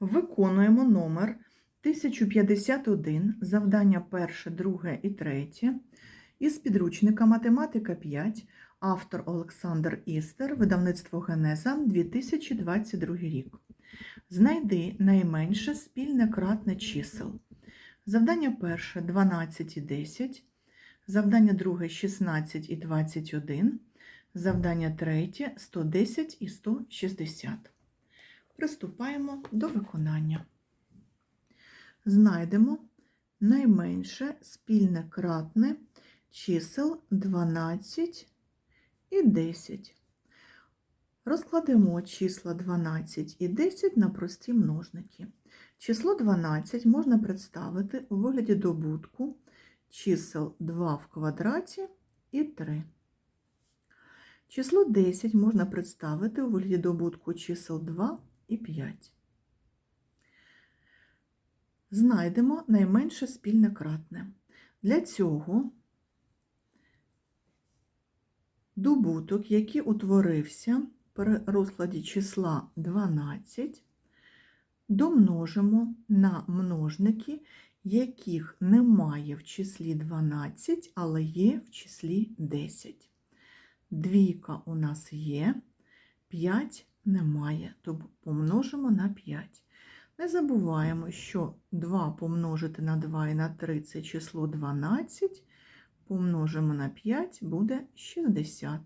Виконуємо номер 1051, завдання перше, друге і третє із підручника Математика 5, автор Олександр Істер, видавництво Генеза, 2022 рік. Знайди найменше спільне кратне чисел. Завдання перше 12 і 10, завдання друге 16 і 21, завдання третє 110 і 160. Приступаємо до виконання. Знайдемо найменше спільне кратне чисел 12 і 10. Розкладемо числа 12 і 10 на прості множники. Число 12 можна представити у вигляді добутку чисел 2 в квадраті і 3. Число 10 можна представити у вигляді добутку чисел 2 і 5. Знайдемо найменше спільне кратне. Для цього добуток, який утворився при розкладі числа 12, домножимо на множники, яких немає в числі 12, але є в числі 10. Двійка у нас є, 5 немає, то помножимо на 5. Не забуваємо, що 2 помножити на 2 і на 3 це число 12, помножимо на 5 буде 60.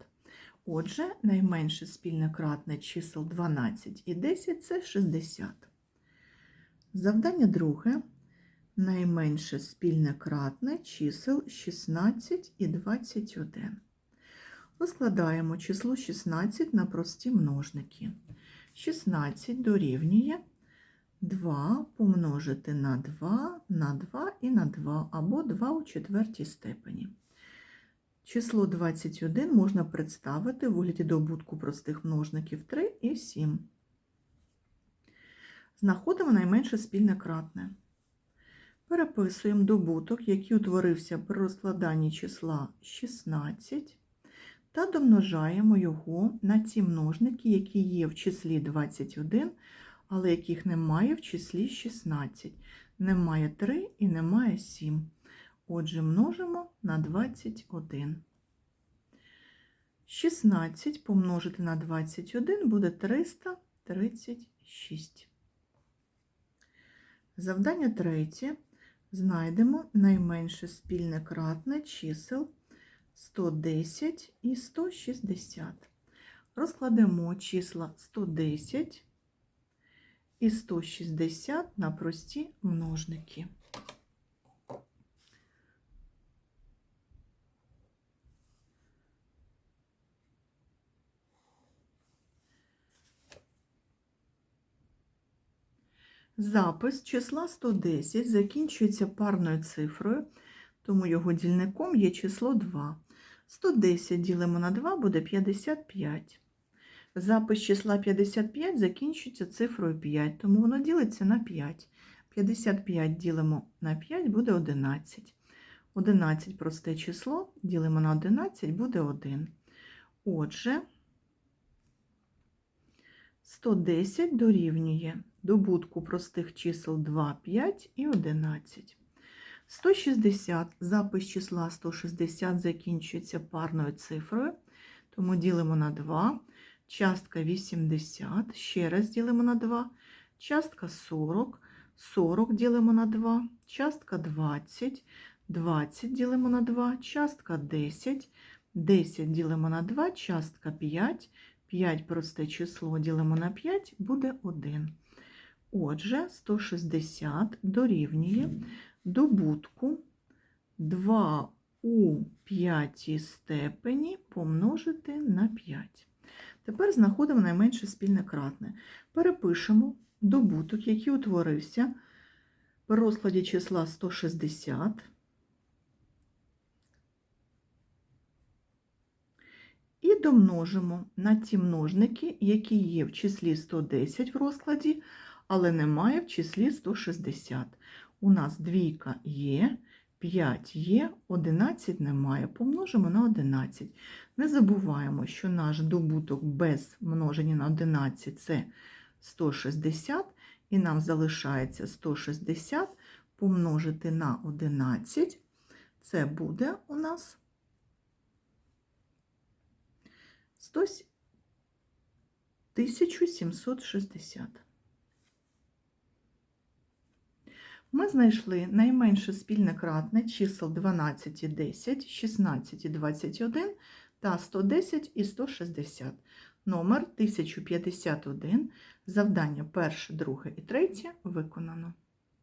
Отже, найменше спільне кратне чисел 12 і 10 це 60. Завдання друге. Найменше спільне кратне чисел 16 і 21. Розкладаємо число 16 на прості множники. 16 дорівнює 2 помножити на 2 на 2 і на 2, або 2 у четвертій степені. Число 21 можна представити в вигляді добутку простих множників 3 і 7. Знаходимо найменше спільне кратне. Переписуємо добуток, який утворився при розкладанні числа 16, та домножаємо його на ті множники, які є в числі 21, але яких немає в числі 16. Немає 3 і немає 7. Отже, множимо на 21. 16 помножити на 21 буде 336. Завдання третє. Знайдемо найменше спільне кратне чисел 110 і 160. Розкладемо числа 110 і 160 на прості множники. Запис числа 110 закінчується парною цифрою, тому його дільником є число 2. 110 ділимо на 2 буде 55. Запис числа 55 закінчується цифрою 5, тому воно ділиться на 5. 55 ділимо на 5 буде 11. 11 просте число, ділимо на 11 буде 1. Отже, 110 дорівнює добутку простих чисел 2, 5 і 11. 160, запис числа 160 закінчується парною цифрою, тому ділимо на 2, частка 80, ще раз ділимо на 2, частка 40, 40 ділимо на 2, частка 20, 20 ділимо на 2, частка 10, 10 ділимо на 2, частка 5, 5 просте число ділимо на 5, буде 1. Отже, 160 дорівнює добутку 2 у п'ятій степені помножити на 5. Тепер знаходимо найменше спільне кратне. Перепишемо добуток, який утворився при розкладі числа 160. І домножимо на ті множники, які є в числі 110 в розкладі, але немає в числі 160. У нас двійка є, 5 є, 11 немає. Помножимо на 11. Не забуваємо, що наш добуток без множення на 11 це 160, І нам залишається 160 помножити на 11. Це буде у нас 1760. Ми знайшли найменше спільне кратне чисел 12 і 10, 16 і 21 та 110 і 160. Номер 1051. Завдання перше, друге і третє виконано.